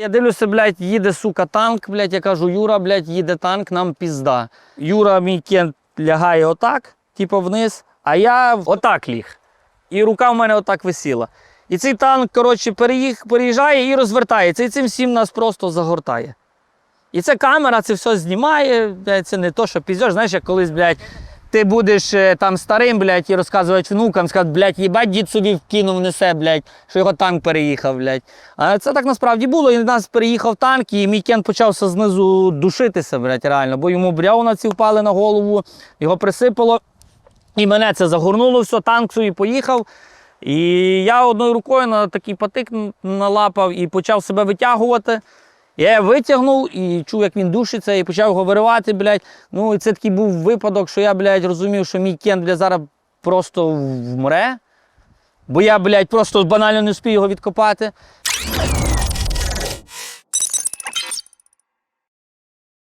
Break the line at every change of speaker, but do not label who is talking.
Я дивлюся, блядь, їде, сука, танк, блядь, я кажу, Юра, блядь, їде танк, нам пізда. Юра, мій кент, лягає отак, типу вниз, а я отак ліг. І рука в мене отак висіла. І цей танк, коротше, переїх, переїжджає і розвертається. І цим всім нас просто загортає. І ця камера це все знімає. Блядь, це не то, що піздєш, знаєш, як колись, блядь, ти будеш е, там старим, блядь, і розказувати внукам, сказати, блядь, їбать, дід собі вкинув несе, блядь, що його танк переїхав, блядь. А це так насправді було. І в нас переїхав танк, і мій кент почався знизу душитися, блядь, реально, бо йому брявна ці впали на голову, його присипало. І мене це загорнуло, все, танк собі поїхав. І я одною рукою на такий патик налапав і почав себе витягувати. Я витягнув і чув, як він душиться, і почав його виривати, блядь. Ну, і це такий був випадок, що я, блядь, розумів, що мій кент, блядь, зараз просто вмре. Бо я, блядь, просто банально не встиг його відкопати.